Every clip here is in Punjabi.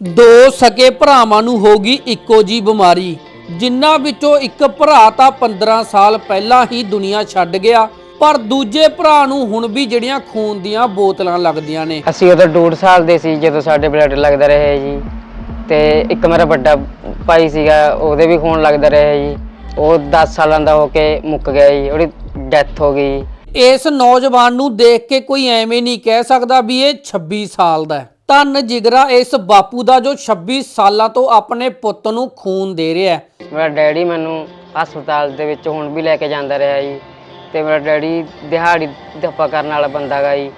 ਦੋ ਸਕੇ ਭਰਾਵਾਂ ਨੂੰ ਹੋਗੀ ਇੱਕੋ ਜੀ ਬਿਮਾਰੀ। ਜਿਨ੍ਹਾਂ ਵਿੱਚੋਂ ਇੱਕ ਭਰਾ ਤਾਂ 15 ਸਾਲ ਪਹਿਲਾਂ ਹੀ ਦੁਨੀਆ ਛੱਡ ਗਿਆ ਪਰ ਦੂਜੇ ਭਰਾ ਨੂੰ ਹੁਣ ਵੀ ਜਿਹੜੀਆਂ ਖੂਨ ਦੀਆਂ ਬੋਤਲਾਂ ਲੱਗਦੀਆਂ ਨੇ। ਅਸੀਂ ਉਦੋਂ ਡੂਢ ਸਾਲ ਦੇ ਸੀ ਜਦੋਂ ਸਾਡੇ ਬਲੱਡ ਲੱਗਦਾ ਰਿਹਾ ਜੀ। ਤੇ ਇੱਕ ਮੇਰਾ ਵੱਡਾ ਭਾਈ ਸੀਗਾ ਉਹਦੇ ਵੀ ਖੂਨ ਲੱਗਦਾ ਰਿਹਾ ਜੀ। ਉਹ 10 ਸਾਲਾਂ ਦਾ ਹੋ ਕੇ ਮੁੱਕ ਗਿਆ ਜੀ ਉਹਦੀ ਡੈਥ ਹੋ ਗਈ। ਇਸ ਨੌਜਵਾਨ ਨੂੰ ਦੇਖ ਕੇ ਕੋਈ ਐਵੇਂ ਨਹੀਂ ਕਹਿ ਸਕਦਾ ਵੀ ਇਹ 26 ਸਾਲ ਦਾ ਹੈ। ਧੰਨ ਜਿਗਰਾ ਇਸ ਬਾਪੂ ਦਾ ਜੋ 26 ਸਾਲਾਂ ਤੋਂ ਆਪਣੇ ਪੁੱਤ ਨੂੰ ਖੂਨ ਦੇ ਰਿਹਾ ਹੈ। ਮੇਰਾ ਡੈਡੀ ਮੈਨੂੰ ਹਸਪਤਾਲ ਦੇ ਵਿੱਚ ਹੁਣ ਵੀ ਲੈ ਕੇ ਜਾਂਦਾ ਰਿਹਾ ਜੀ। ਤੇ ਮੇਰਾ ਡੈਡੀ ਦਿਹਾੜੀ ਧੱਪਾ ਕਰਨ ਵਾਲਾ ਬੰਦਾ ਗਾ ਜੀ।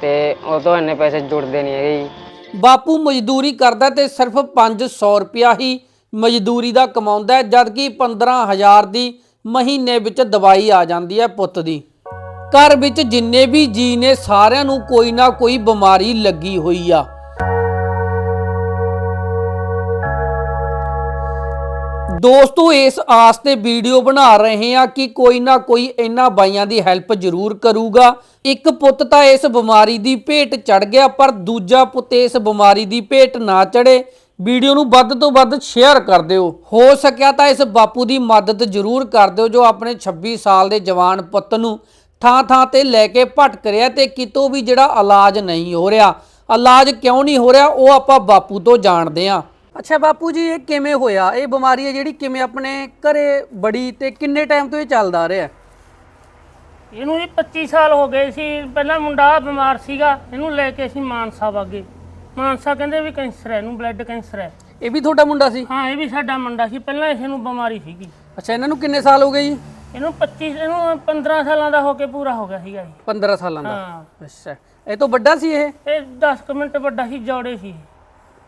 ਤੇ ਉਹ ਤੋਂ ਇੰਨੇ ਪੈਸੇ ਜੁੜਦੇ ਨਹੀਂ ਹੈਗੇ ਜੀ। ਬਾਪੂ ਮਜ਼ਦੂਰੀ ਕਰਦਾ ਤੇ ਸਿਰਫ 500 ਰੁਪਿਆ ਹੀ ਮਜ਼ਦੂਰੀ ਦਾ ਕਮਾਉਂਦਾ ਹੈ ਜਦਕਿ 15000 ਦੀ ਮਹੀਨੇ ਵਿੱਚ ਦਵਾਈ ਆ ਜਾਂਦੀ ਹੈ ਪੁੱਤ ਦੀ। ਘਰ ਵਿੱਚ ਜਿੰਨੇ ਵੀ ਜੀ ਨੇ ਸਾਰਿਆਂ ਨੂੰ ਕੋਈ ਨਾ ਕੋਈ ਬਿਮਾਰੀ ਲੱਗੀ ਹੋਈ ਆ। ਦੋਸਤੋ, ਇਸ ਆਸ ਤੇ ਵੀਡੀਓ ਬਣਾ ਰਹੇ ਆ ਕਿ ਕੋਈ ਨਾ ਕੋਈ ਇਹਨਾਂ ਬਾਈਆਂ ਦੀ ਹੈਲਪ ਜ਼ਰੂਰ ਕਰੂਗਾ। ਇੱਕ ਪੁੱਤ ਤਾਂ ਇਸ ਬਿਮਾਰੀ ਦੀ ਭੇਟ ਚੜ ਗਿਆ, ਪਰ ਦੂਜਾ ਪੁੱਤ ਇਸ ਬਿਮਾਰੀ ਦੀ ਭੇਟ ਨਾ ਚੜੇ ਵੀਡੀਓ ਨੂੰ ਵੱਧ ਤੋਂ ਵੱਧ ਸ਼ੇਅਰ ਕਰ ਦਿਓ। ਹੋ ਸਕਿਆ ਤਾਂ ਇਸ ਬਾਪੂ ਦੀ ਮਦਦ ਜ਼ਰੂਰ ਕਰ ਦਿਓ, ਜੋ ਆਪਣੇ 26 ਸਾਲ ਦੇ ਜਵਾਨ ਪੁੱਤ ਨੂੰ ਥਾਂ ਥਾਂ ਤੇ ਲੈ ਕੇ ਭਟਕ ਰਿਹਾ ਤੇ ਕਿਤੋਂ ਵੀ ਜਿਹੜਾ ਇਲਾਜ ਨਹੀਂ ਹੋ ਰਿਹਾ। ਇਲਾਜ ਕਿਉਂ ਨਹੀਂ ਹੋ ਰਿਹਾ ਉਹ ਆਪਾਂ ਬਾਪੂ ਤੋਂ ਜਾਣਦੇ ਹਾਂ। ਅੱਛਾ ਬਾਪੂ ਜੀ ਇਹ ਕਿਵੇਂ ਹੋਇਆ? ਇਹ ਬਿਮਾਰੀ ਹੈ ਜਿਹੜੀ ਕਿਵੇਂ ਆਪਣੇ ਘਰੇ ਬੜੀ ਤੇ ਕਿੰਨੇ ਟਾਈਮ ਤੋਂ ਇਹ ਚੱਲਦਾ ਆ ਰਿਹਾ? ਇਹਨੂੰ ਜੀ 25 ਸਾਲ ਹੋ ਗਏ ਸੀ। ਪਹਿਲਾਂ ਮੁੰਡਾ ਬਿਮਾਰ ਸੀਗਾ ਇਹਨੂੰ ਲੈ ਕੇ ਅਸੀਂ ਮਾਨਸਾ ਵਾਗੇ। ਮਾਨਸਾ ਕਹਿੰਦੇ ਵੀ ਕੈਂਸਰ ਹੈ ਇਹਨੂੰ ਬਲੱਡ ਕੈਂਸਰ ਹੈ। ਇਹ ਵੀ ਤੁਹਾਡਾ ਮੁੰਡਾ ਸੀ? ਹਾਂ ਇਹ ਵੀ ਸਾਡਾ ਮੁੰਡਾ ਸੀ। ਪਹਿਲਾਂ ਇਸ ਨੂੰ ਬਿਮਾਰੀ ਸੀਗੀ। ਅੱਛਾ ਇਹਨਾਂ ਨੂੰ ਕਿੰਨੇ ਸਾਲ ਹੋ ਗਏ ਜੀ? ਇਹਨੂੰ 25 ਇਹਨੂੰ 15 ਸਾਲਾਂ ਦਾ ਹੋ ਕੇ ਪੂਰਾ ਹੋ ਗਿਆ ਸੀਗਾ ਜੀ 15 ਸਾਲਾਂ ਦਾ? ਹਾਂ। ਅੱਛਾ। ਇਹ ਤੋਂ ਵੱਡਾ ਸੀ ਇਹ? ਇਹ 10 ਕੁ ਮਿੰਟ ਵੱਡਾ ਸੀ ਜੋੜੇ ਸੀ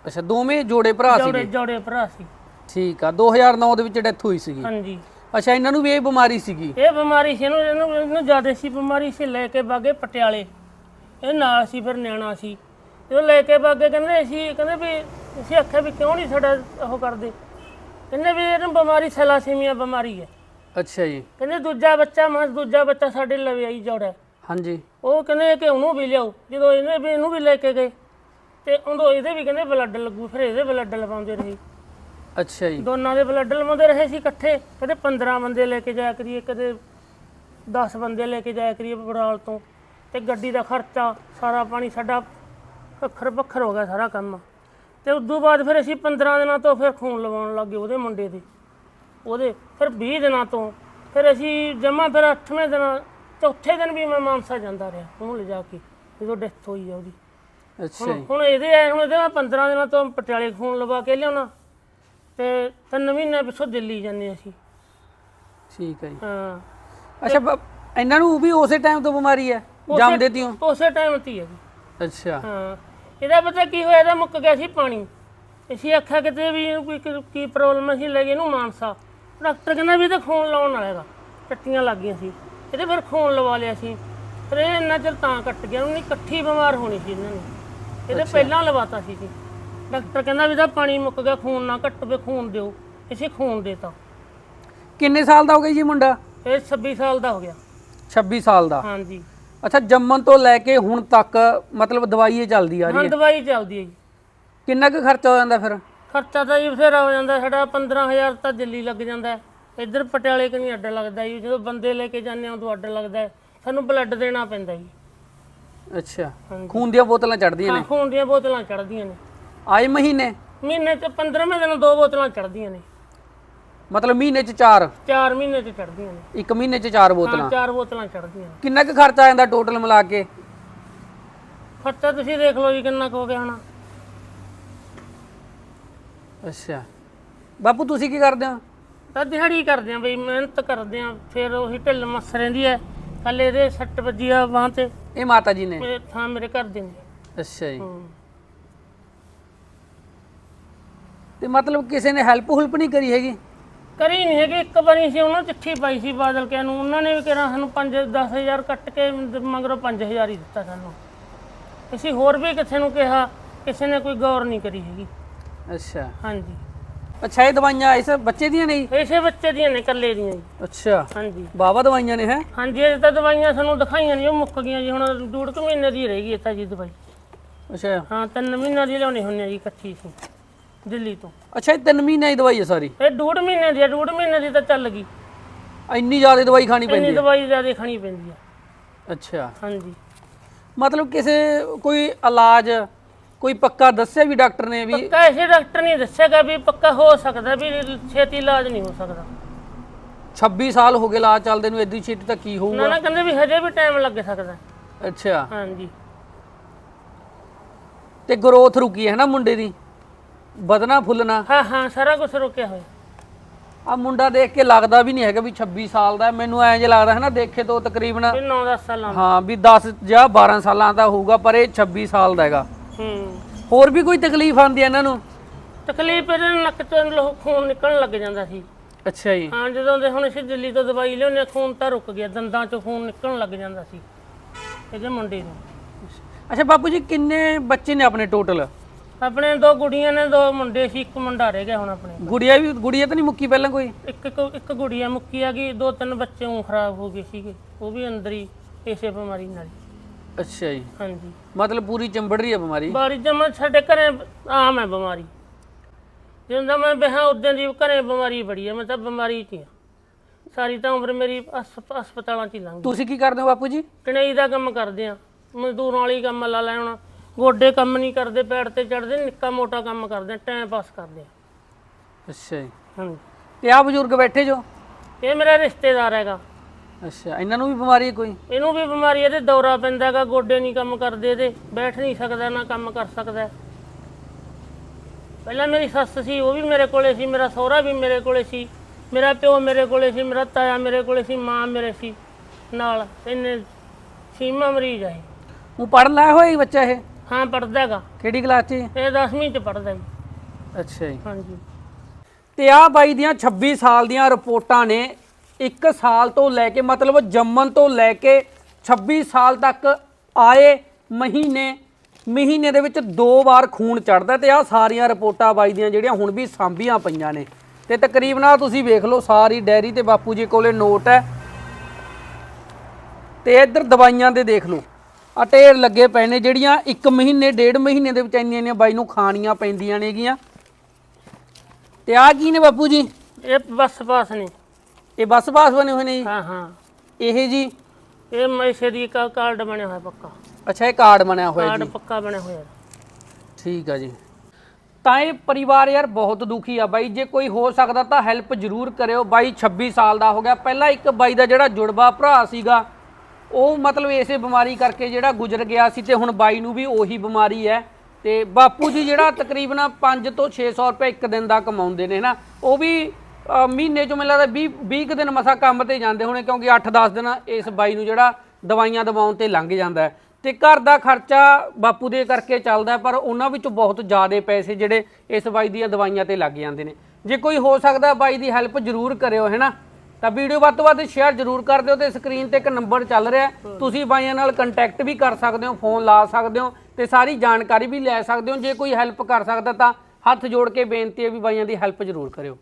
ਅੱਛਾ ਦੋਵੇਂ ਜੋੜੇ ਭਰਾ ਜੋੜੇ ਸੀਗੇ? ਜੋੜੇ ਭਰਾ ਸੀ। ਠੀਕ ਆ 2009 ਦੇ ਵਿੱਚ ਡੈਥ ਹੋਈ ਸੀਗੀ। ਹਾਂਜੀ। ਅੱਛਾ ਇਹਨਾਂ ਨੂੰ ਵੀ ਇਹ ਬਿਮਾਰੀ ਸੀਗੀ? ਇਹ ਬਿਮਾਰੀ ਸੀ ਇਹਨੂੰ ਇਹਨੂੰ ਇਹਨੂੰ ਜ਼ਿਆਦਾ ਸੀ ਬਿਮਾਰੀ ਸੀ ਲੈ ਕੇ ਬਾਗੇ ਪਟਿਆਲੇ। ਇਹ ਨਾਲ ਸੀ ਫਿਰ ਨਿਆਣਾ ਸੀ। ਜਦੋਂ ਲੈ ਕੇ ਬਾਗੇ ਕਹਿੰਦੇ ਅਸੀਂ ਕਹਿੰਦੇ ਵੀ ਅਸੀਂ ਆਖਿਆ ਵੀ ਕਿਉਂ ਨਹੀਂ ਸਾਡਾ ਉਹ ਕਰਦੇ? ਕਹਿੰਦੇ ਵੀ ਇਹਨੂੰ ਬਿਮਾਰੀ ਸੈਲਾਸੀਮੀਆ ਬਿਮਾਰੀ ਹੈ। ਅੱਛਾ ਜੀ। ਕਹਿੰਦੇ ਦੂਜਾ ਬੱਚਾ ਮੈਂ ਦੂਜਾ ਬੱਚਾ ਸਾਡੇ ਲਵੇ ਆਈ ਜੋੜਾ। ਹਾਂਜੀ। ਉਹ ਕਹਿੰਦੇ ਕਿ ਉਹਨੂੰ ਵੀ ਲਿਆਓ? ਜਦੋਂ ਇਹਨੇ ਵੀ ਇਹਨੂੰ ਵੀ ਲੈ ਕੇ ਗਏ। ਤੇ ਉਦੋਂ ਇਹਦੇ ਵੀ ਕਹਿੰਦੇ ਬਲੱਡ ਲੱਗੂ ਫਿਰ ਇਹਦੇ ਬਲੱਡ ਲਵਾਉਂਦੇ ਰਹੇ। ਅੱਛਾ ਜੀ। ਦੋਨਾਂ ਦੇ ਬਲੱਡ ਲਵਾਉਂਦੇ ਰਹੇ ਸੀ ਇਕੱਠੇ। ਕਦੇ 15 ਬੰਦੇ ਲੈ ਕੇ ਜਾਇਆ ਕਰੀਏ ਕਦੇ 10 ਬੰਦੇ ਲੈ ਕੇ ਜਾਇਆ ਕਰੀਏ ਬੜਾਲ ਤੋਂ। ਤੇ ਗੱਡੀ ਦਾ ਖਰਚਾ ਸਾਰਾ ਪਾਣੀ ਸਾਡਾ ਵੱਖਰ ਵੱਖਰ ਹੋ ਗਿਆ ਸਾਰਾ ਕੰਮ। ਤੇ ਉਸ ਤੋਂ ਬਾਅਦ ਫਿਰ ਅਸੀਂ 15 ਦਿਨਾਂ ਤੋਂ ਫਿਰ ਖੂਨ ਲਵਾਉਣ ਲੱਗੇ ਉਹਦੇ ਮੁੰਡੇ ਦੇ। ਉਹਦੇ ਫਿਰ 20 ਦਿਨਾਂ ਤੋਂ ਫਿਰ ਅਸੀਂ ਜਮਾ ਫਿਰ 8ਵੇਂ ਦਿਨ ਚੌਥੇ ਦਿਨ ਵੀ ਮੈਂ ਮਾਨਸਾ ਜਾਂਦਾ ਰਿਹਾ ਉਹਨੂੰ ਲਿਜਾ ਕੇ ਜਦੋਂ ਡੈਥ ਹੋਈ ਆ ਉਹਦੀ। ਅੱਛਾ ਹੁਣ ਜੀ। ਹੁਣ ਇਹਦੇ ਆਏ ਹੁਣ ਇਹਦੇ ਮੈਂ 15 ਦਿਨਾਂ ਤੋਂ ਪਟਿਆਲੇ ਖੂਨ ਲਵਾ ਕੇ ਲਿਆਉਣਾ ਤੇ ਤਿੰਨ ਮਹੀਨੇ ਪਿੱਛੋਂ ਦਿੱਲੀ ਜਾਂਦੇ ਅਸੀਂ। ਠੀਕ ਹੈ ਜੀ। ਹਾਂ। ਅੱਛਾ ਬ- ਇਹਨਾਂ ਨੂੰ ਵੀ ਉਸੇ ਟਾਈਮ ਤੋਂ ਬਿਮਾਰੀ ਹੈ? ਜੰਮਦੇ ਤਿਓ ਉਸੇ ਟਾਈਮ ਤੇ ਹੀ ਜੀ। ਅੱਛਾ। ਹਾਂ। ਇਹਦਾ ਪਤਾ ਕੀ ਹੋਇਆ ਇਹਦਾ ਮੁੱਕ ਗਿਆ ਸੀ ਪਾਣੀ। ਅਸੀਂ ਆਖਿਆ ਕਿਤੇ ਵੀ ਇਹਨੂੰ ਕੋਈ ਕੀ- ਕੀ ਪ੍ਰੋਬਲਮ ਅਸੀਂ ਲੈ ਗਏ ਇਹਨੂੰ ਮਾਨਸਾ। ਡਾਕਟਰ ਕਹਿੰਦਾ ਵੀ ਇਹ ਤਾਂ ਖੂਨ ਲਾਉਣ ਵਾਲਾ ਹੈਗਾ। ਟੱਟੀਆਂ ਲੱਗ ਗਈਆਂ ਸੀ। ਇਹਦੇ ਫਿਰ ਖੂਨ ਲਵਾ ਲਿਆ ਸੀ। ਫਿਰ ਇਹ ਇੰਨਾ ਚਿਰ ਤਾਂ ਕੱਟ ਗਿਆ ਉਹਨੇ ਇਕੱਠੀ ਬਿਮਾਰ ਹੋਣੀ ਸੀ ਇਹਨਾਂ ਨੇ। ਇਹਦੇ ਪਹਿਲਾਂ ਲਵਾਤਾ ਸੀ ਜੀ। ਡਾਕਟਰ ਕਹਿੰਦਾ ਵੀ ਇਹਦਾ ਪਾਣੀ ਮੁੱਕ ਗਿਆ ਖੂਨ ਨਾ ਘੱਟਵੇ ਖੂਨ ਦਿਓ। ਅਸੀਂ ਖੂਨ ਦੇਤਾ ਕਿੰਨੇ ਸਾਲ ਦਾ ਹੋ ਗਿਆ ਜੀ ਮੁੰਡਾ? ਇਹ 26 ਸਾਲ ਦਾ ਹੋ ਗਿਆ। 26 ਸਾਲ ਦਾ। ਹਾਂਜੀ। ਅੱਛਾ ਜੰਮਣ ਤੋਂ ਲੈ ਕੇ ਹੁਣ ਤੱਕ ਮਤਲਬ ਦਵਾਈ ਇਹ ਚੱਲਦੀ ਆ ਰਹੀ ਹਾਂ ਹੈ। ਦਵਾਈ ਚੱਲਦੀ ਹੈ ਜੀ। ਕਿੰਨਾ ਕੁ ਖਰਚਾ ਹੋ ਜਾਂਦਾ ਫਿਰ? ਖਰਚਾ ਤਾਂ ਜੀ ਬਥੇਰਾ ਹੋ ਜਾਂਦਾ ਸਾਡਾ 15000 ਤਾਂ ਦਿੱਲੀ ਲੱਗ ਜਾਂਦਾ। ਹੈ। ਇੱਧਰ ਪਟਿਆਲੇ ਕਨੀ ਅੱਡ ਲੱਗਦਾ ਜੀ ਜਦੋਂ ਬੰਦੇ ਲੈ ਕੇ ਜਾਂਦੇ ਆ ਉਦੋਂ ਅੱਡ ਲੱਗਦਾ। ਹੈ। ਸਾਨੂੰ ਬਲੱਡ ਦੇਣਾ ਪੈਂਦਾ ਜੀ। ਅੱਛਾ। ਖੂਨ ਦੀਆਂ ਬੋਤਲਾਂ ਚੜਦੀਆਂ ਹਾਂ ਨੇ ਖੂਨ ਦੀਆਂ ਬੋਤਲਾਂ ਚੜਦੀਆਂ ਨੇ। ਆਏ ਮਹੀਨੇ? ਮਹੀਨੇ ਚ 15ਵੇਂ ਦਿਨ ਦੋ ਬੋਤਲਾਂ ਚੜਦੀਆਂ ਨੇ। ਮਤਲਬ ਮਹੀਨੇ ਚ ਚਾਰ? 4 ਮਹੀਨੇ ਚ ਚੜਦੀਆਂ ਨੇ। ਇੱਕ ਮਹੀਨੇ ਚ ਚਾਰ ਹਾਂ ਬੋਤਲਾਂ? ਚਾਰ ਬੋਤਲਾਂ ਚੜਦੀਆਂ ਨੇ। ਕਿੰਨਾ ਕੁ ਖਰਚਾ ਆ ਜਾਂਦਾ ਟੋਟਲ ਮਿਲਾ ਕੇ? ਖਰਚਾ ਤੁਸੀਂ ਦੇਖ ਲਓ ਜੀ ਕਿੰਨਾ ਕੁ ਹੋ ਗਿਆ ਹੋਣਾ। ਅੱਛਾ। ਬਾਪੂ ਤੁਸੀਂ ਕੀ ਕਰਦੇ ਹੋ? ਤਾਂ ਦਿਹਾੜੀ ਕਰਦੇ ਆ ਬਈ ਮਿਹਨਤ ਕਰਦੇ ਆ ਫਿਰ ਉਹੀ ਢਿੱਲ ਮੱਸ ਰਹਿੰਦੀ ਹੈ। ਕੱਲ ਇਹਦੇ ਸੱਟ ਵੱਜੀ ਆ ਬਾਂਹ ਤੇ। ਇਹ ਮਾਤਾ ਜੀ ਨੇ? ਮੇਰੇ ਥਾਂ ਮੇਰੇ ਘਰ ਦੇ ਨੇ। ਅੱਛਾ ਜੀ। ਹੂੰ। ਤੇ ਮਤਲਬ ਕਿਸੇ ਨੇ ਹੈਲਪ ਹੁਲਪ ਨਹੀਂ ਕਰੀ ਹੈਗੀ? ਕਰੀ ਨਹੀਂ ਹੈਗੀ। ਇੱਕ ਵਾਰੀ ਸੀ ਉਹਨਾਂ ਚਿੱਠੀ ਪਾਈ ਸੀ ਬਾਦਲ ਕਿਆਂ ਨੂੰ। ਉਹਨਾਂ ਨੇ ਵੀ ਕਿਹਾ ਸਾਨੂੰ 5 10000 ਕੱਟ ਕੇ ਮਗਰੋਂ 5000 ਹੀ ਦਿੱਤਾ ਸਾਨੂੰ। ਅਸੀਂ ਹੋਰ ਵੀ ਕਿਸੇ ਨੂੰ ਕਿਹਾ ਕਿਸੇ ਨੇ ਕੋਈ ਗੌਰ ਨਹੀਂ ਕਰੀ ਹੈਗੀ। ਅੱਛਾ। ਹਾਂਜੀ। ਅੱਛਾ ਇਹ ਦਵਾਈਆਂ ਇਸ ਬੱਚੇ ਦੀਆਂ ਨਹੀਂ? ਇਸੇ ਬੱਚੇ ਦੀਆਂ ਨੇ ਇਕੱਲੇ ਦੀਆਂ ਜੀ। ਅੱਛਾ। ਹਾਂਜੀ। ਬਾਵਾ ਦਵਾਈਆਂ ਨੇ ਹੈ? ਹਾਂਜੀ ਇਹ ਤਾਂ ਦਵਾਈਆਂ ਸਾਨੂੰ ਦਿਖਾਈਆਂ ਨਹੀਂ ਉਹ ਮੁੱਕ ਗਈਆਂ ਜੀ ਹੁਣ ਡੂਢ ਕੁ ਮਹੀਨੇ ਦੀ ਰਹਿ ਗਈ ਇਹ ਤਾਂ ਜੀ ਦਵਾਈ। ਅੱਛਾ। ਹਾਂ ਤਿੰਨ ਮਹੀਨਿਆਂ ਦੀ ਲਿਆਉਣੀ ਹੁੰਦੀ ਆ ਜੀ ਇਕੱਠੀ ਸੀ ਦਿੱਲੀ ਤੋਂ। ਅੱਛਾ ਇਹ 3 ਮਹੀਨੇ ਦੀ ਦਵਾਈ ਹੈ ਸਾਰੀ? ਇਹ ਡੂਢ ਮਹੀਨੇ ਦੀ ਆ ਡੂਢ ਮਹੀਨੇ ਦੀ ਤਾਂ ਚੱਲ ਗਈ। ਇੰਨੀ ਜ਼ਿਆਦਾ ਦਵਾਈ ਖਾਣੀ ਇੰਨੀ ਪੈਂਦੀ ਹੈ ਦਵਾਈ ਜ਼ਿਆਦਾ ਖਾਣੀ ਪੈਂਦੀ ਆ। ਅੱਛਾ। ਹਾਂਜੀ। ਮਤਲਬ ਕਿਸੇ ਕੋਈ ਇਲਾਜ ਕੋਈ ਪੱਕਾ ਦੱਸਿਆ ਵੀ ਡਾਕਟਰ ਨੇ ਵੀ? ਪੱਕਾ ਐਸੇ ਡਾਕਟਰ ਨਹੀਂ ਦੱਸੇਗਾ ਵੀ ਪੱਕਾ ਹੋ ਸਕਦਾ ਵੀ ਛੇਤੀ ਇਲਾਜ ਨਹੀਂ ਹੋ ਸਕਦਾ। 26 ਸਾਲ ਹੋ ਗਏ ਇਲਾਜ ਚੱਲਦੇ ਨੂੰ ਐਡੀ ਛੇਤੀ ਤਾਂ ਕੀ ਨਾ ਹੋਊਗਾ? ਨਾ ਕਹਿੰਦੇ ਵੀ ਹਜੇ ਵੀ ਟਾਈਮ ਲੱਗ ਸਕਦਾ। ਅੱਛਾ। ਹਾਂਜੀ। ਤੇ ਗਰੋਥ ਰੁਕੀ ਹੈ ਨਾ ਮੁੰਡੇ ਦੀ? ਵਧਣਾ ਫੁੱਲਣਾ? ਹਾਂ ਹਾਂ ਸਾਰਾ ਕੁਝ ਰੁਕਿਆ ਹੋਇਆ। ਆ ਮੁੰਡਾ ਦੇਖ ਕੇ ਲੱਗਦਾ ਵੀ ਨਹੀਂ ਹੈਗਾ ਵੀ 26 ਸਾਲ ਦਾ ਹੈ। ਮੈਨੂੰ ਐਂ ਜਿਹਾ ਲੱਗਦਾ ਹੈ ਨਾ ਦੇਖੇ ਤੋਂ ਤਕਰੀਬਨ ਇਹ 9-10 ਸਾਲਾਂ ਦਾ। ਹਾਂ ਵੀ 10 ਜਾਂ 12 ਸਾਲਾਂ ਦਾ ਹੋਊਗਾ ਪਰ ਇਹ 26 ਸਾਲ ਦਾ ਹੈਗਾ। ਹੂੰ ਹੋਰ ਵੀ ਕੋਈ ਤਕਲੀਫ ਆਉਂਦੀ ਇਹਨਾਂ ਨੂੰ? ਤਕਲੀਫ ਇਹਦੇ ਨੱਕ ਤੋਂ ਲਹੂ ਖੂਨ ਨਿਕਲਣ ਲੱਗ ਜਾਂਦਾ ਸੀ। ਅੱਛਾ ਜੀ। ਹਾਂ ਜਦੋਂ ਦੇ ਹੁਣ ਅਸੀਂ ਦਿੱਲੀ ਤੋਂ ਦਵਾਈ ਲਿਆਉਂਦੇ ਖੂਨ ਤਾਂ ਰੁਕ ਗਿਆ ਦੰਦਾਂ 'ਚੋਂ ਖੂਨ ਨਿਕਲਣ ਲੱਗ ਜਾਂਦਾ ਸੀ ਇਹਦੇ ਮੁੰਡੇ ਨੂੰ। ਅੱਛਾ ਬਾਪੂ ਜੀ ਕਿੰਨੇ ਬੱਚੇ ਨੇ ਆਪਣੇ ਟੋਟਲ ਆਪਣੇ ਦੋ ਗੁੜੀਆਂ ਨੇ ਦੋ ਮੁੰਡੇ ਸੀ ਇੱਕ ਮੁੰਡਾ ਰਹਿ ਗਿਆ ਹੁਣ ਆਪਣੇ ਗੁੜੀਆ ਵੀ ਗੁੜੀਆ ਤਾਂ ਨਹੀਂ ਮੁੱਕੀ ਪਹਿਲਾਂ ਕੋਈ? ਇੱਕ ਇੱਕ ਇੱਕ ਗੁੜੀਆ ਮੁੱਕੀ ਆ ਗਈ ਦੋ ਤਿੰਨ ਬੱਚੇ ਉਹ ਖਰਾਬ ਹੋ ਗਏ ਸੀਗੇ ਉਹ ਵੀ ਅੰਦਰ ਹੀ ਇਸੇ ਬਿਮਾਰੀ ਨਾਲ ਹੀ। ਅੱਛਾ ਜੀ। ਹਾਂਜੀ। ਮਤਲਬ ਪੂਰੀ ਚੰਬੜ ਰਹੀ ਹੈ ਬਿਮਾਰੀ? ਬਾਰੀ ਜਮਾ ਸਾਡੇ ਘਰੇ ਆਮ ਹੈ ਬਿਮਾਰੀ। ਜਿੰਦਾ ਮੈਂ ਬਿਹਾ ਉਦੋਂ ਦੀ ਘਰੇ ਬਿਮਾਰੀ ਬੜੀ ਹੈ ਮੈਂ ਤਾਂ ਬਿਮਾਰੀ 'ਚ ਹੀ ਹਾਂ ਸਾਰੀ ਤਾਂ ਉਮਰ ਮੇਰੀ ਹਸਪ- ਹਸਪਤਾਲਾਂ 'ਚ ਹੀ ਲੰਘ ਗਈ। ਤੁਸੀਂ ਕੀ ਕਰਦੇ ਹੋ ਬਾਪੂ ਜੀ? ਕਣਈ ਦਾ ਕੰਮ ਕਰਦੇ ਆ। ਮਜ਼ਦੂਰਾਂ ਵਾਲੀ ਕੰਮ ਲਾ ਲੈਣਾ ਗੋਡੇ ਕੰਮ ਨਹੀਂ ਕਰਦੇ ਪੈੜ ਤੇ ਚੜਦੇ ਨਿੱਕਾ ਮੋਟਾ ਕੰਮ ਕਰਦੇ ਟਾਈਮ ਪਾਸ ਕਰਦੇ ਆ। ਅੱਛਾ ਜੀ। ਹਾਂਜੀ। ਤੇ ਆ ਬਜ਼ੁਰਗ ਬੈਠੇ ਜੋ? ਇਹ ਮੇਰਾ ਰਿਸ਼ਤੇਦਾਰ ਹੈਗਾ। ਅੱਛਾ ਇਹਨਾਂ ਨੂੰ ਵੀ ਬਿਮਾਰੀ ਹੈ ਕੋਈ? ਇਹਨੂੰ ਵੀ ਬਿਮਾਰੀ ਇਹਦੇ ਦੌਰਾ ਪੈਂਦਾ ਹੈਗਾ ਗੋਡੇ ਨਹੀਂ ਕੰਮ ਕਰਦੇ ਇਹਦੇ ਬੈਠ ਨਹੀਂ ਸਕਦਾ ਨਾ ਕੰਮ ਕਰ ਸਕਦਾ। ਪਹਿਲਾਂ ਮੇਰੀ ਸੱਸ ਸੀ ਉਹ ਵੀ ਮੇਰੇ ਕੋਲੇ ਸੀ ਮੇਰਾ ਸਹੁਰਾ ਵੀ ਮੇਰੇ ਕੋਲੇ ਸੀ ਮੇਰਾ ਪਿਓ ਮੇਰੇ ਕੋਲੇ ਸੀ ਮੇਰਾ ਤਾਇਆ ਮੇਰੇ ਕੋਲੇ ਸੀ ਮਾਂ ਮੇਰੇ ਸੀ ਨਾਲ ਇਹਨੇ ਸੀਮਾ ਮਰੀਜ਼ ਹੈ ਉਹ ਪੜ੍ਹਨ ਲਾਇਆ ਹੋਇਆ ਹੀ ਬੱਚਾ ਇਹ? ਹਾਂ ਪੜਦਾ ਹੈਗਾ। ਕਿਹੜੀ ਕਲਾਸ 'ਚ? ਜੀ? ਇਹ 10ਵੀਂ ਚ ਪੜਦਾ ਜੀ। ਅੱਛਾ ਜੀ। ਹਾਂਜੀ। ਤੇ ਆ ਬਾਈ ਦੀਆਂ 26 ਸਾਲ ਦੀਆਂ ਰਿਪੋਰਟਾਂ ਨੇ 1 ਸਾਲ ਤੋਂ ਲੈ ਕੇ, ਮਤਲਬ ਜੰਮਣ ਤੋਂ ਲੈ ਕੇ 26 ਸਾਲ ਤੱਕ ਆਏ ਮਹੀਨੇ ਮਹੀਨੇ ਦੇ ਵਿੱਚ ਦੋ ਵਾਰ ਖੂਨ ਚੜਦਾ ਤੇ ਆ ਸਾਰੀਆਂ ਰਿਪੋਰਟਾਂ ਬਾਈ ਦੀਆਂ ਜਿਹੜੀਆਂ ਹੁਣ ਵੀ ਸਾਂਭੀਆਂ ਪਈਆਂ ਨੇ। ਤੇ ਤਕਰੀਬਨ ਆ ਤੁਸੀਂ ਵੇਖ ਲਓ, ਸਾਰੀ ਡੈਰੀ ਤੇ ਬਾਪੂ ਜੀ ਕੋਲੇ ਨੋਟ ਹੈ। ਤੇ ਇੱਧਰ ਦਵਾਈਆਂ ਦੇ ਦੇਖ ਲਓ। ਆ ਢੇਰ ਲੱਗੇ ਪਏ ਨੇ ਜਿਹੜੀਆਂ 1 ਮਹੀਨੇ, ਡੇਢ ਮਹੀਨੇ ਦੇ ਵਿੱਚ ਇੰਨੀਆਂ ਇੰਨੀਆਂ ਬਾਈ ਨੂੰ ਖਾਣੀਆਂ ਪੈਂਦੀਆਂ ਨੇਗੀਆਂ। ਤੇ ਆ ਕੀ ਨੇ ਬਾਪੂ ਜੀ? ਇਹ ਬਸ ਬਸ ਨੇ। ਇਹ ਬੱਸ ਪਾਸ ਬਣੇ ਹੋਏ ਨੇ ਜੀ? ਹਾਂ ਹਾਂ। ਇਹ ਜੀ? ਇਹ ਮੈਸੇ ਦੀ ਕਾ- ਕਾਰਡ ਬਣਿਆ ਹੋਇਆ ਪੱਕਾ। ਅੱਛਾ ਇਹ ਕਾਰਡ ਬਣਿਆ ਹੋਇਆ ਕਾਰਡ ਜੀ। ਪੱਕਾ ਬਣਿਆ ਹੋਇਆ। ਠੀਕ ਆ ਜੀ। ਤਾਂ ਇਹ ਪਰਿਵਾਰ ਯਾਰ ਬਹੁਤ ਦੁਖੀ ਆ ਬਾਈ। ਜੇ ਕੋਈ ਹੋ ਸਕਦਾ ਤਾਂ ਹੈਲਪ ਜ਼ਰੂਰ ਕਰਿਓ। ਬਾਈ 26 ਸਾਲ ਦਾ ਹੋ ਗਿਆ। ਪਹਿਲਾਂ ਇੱਕ ਬਾਈ ਦਾ ਜਿਹੜਾ ਜੁੜਵਾ ਭਰਾ ਸੀਗਾ ਉਹ ਮਤਲਬ ਇਸੇ ਬਿਮਾਰੀ ਕਰਕੇ ਜਿਹੜਾ ਗੁਜ਼ਰ ਗਿਆ ਸੀ ਤੇ ਹੁਣ ਬਾਈ ਨੂੰ ਵੀ ਉਹੀ ਬਿਮਾਰੀ ਹੈ। ਤੇ ਬਾਪੂ ਜੀ ਜਿਹੜਾ ਤਕਰੀਬਨ 5 ਤੋਂ 600 ਰੁਪਏ ਇੱਕ ਦਿਨ ਦਾ ਕਮਾਉਂਦੇ ਨੇ ਨਾ ਉਹ ਵੀ ਮਹੀਨੇ ਚੋਂ ਮੈਨੂੰ ਲੱਗਦਾ 20 20 ਕੁ ਦਿਨ ਮਸਾ ਕੰਮ ਤੇ ਜਾਂਦੇ ਹੋਣੇ ਕਿਉਂਕਿ 8-10 ਦਿਨ ਇਸ ਬਾਈ ਨੂੰ ਜਿਹੜਾ ਦਵਾਈਆਂ ਦਵਾਉਣ ਤੇ ਲੰਘ ਜਾਂਦਾ ਹੈ। ਤੇ ਘਰ ਦਾ ਖਰਚਾ ਬਾਪੂ ਦੇ ਕਰਕੇ ਚੱਲਦਾ ਹੈ, ਪਰ ਉਹਨਾਂ ਵਿੱਚੋਂ ਬਹੁਤ ਜ਼ਿਆਦੇ ਪੈਸੇ ਜਿਹੜੇ ਇਸ ਬਾਈ ਦੀਆਂ ਦਵਾਈਆਂ ਤੇ ਲੱਗ ਜਾਂਦੇ ਨੇ। ਜੇ ਕੋਈ ਹੋ ਸਕਦਾ ਬਾਈ ਦੀ ਹੈਲਪ ਜ਼ਰੂਰ ਕਰਿਓ ਹੈਨਾ ਤਾਂ ਵੀਡੀਓ ਵੱਧ ਤੋਂ ਵੱਧ ਸ਼ੇਅਰ ਜ਼ਰੂਰ ਕਰ ਦਿਓ ਤੇ ਸਕਰੀਨ ਤੇ ਇੱਕ ਨੰਬਰ ਚੱਲ ਰਿਹਾ ਹੈ। ਤੁਸੀਂ ਬਾਈਆਂ ਨਾਲ ਕੰਟੈਕਟ ਵੀ ਕਰ ਸਕਦੇ ਹੋ ਫੋਨ ਲਾ ਸਕਦੇ ਹੋ ਤੇ ਸਾਰੀ ਜਾਣਕਾਰੀ ਵੀ ਲੈ ਸਕਦੇ ਹੋ। ਜੇ ਕੋਈ ਹੈਲਪ ਕਰ ਸਕਦਾ ਤਾਂ ਹੱਥ ਜੋੜ ਕੇ ਬੇਨਤੀ ਹੈ ਵੀ ਬਾਈਆਂ ਦੀ ਹੈਲਪ ਜ਼ਰੂਰ ਕਰਿਓ।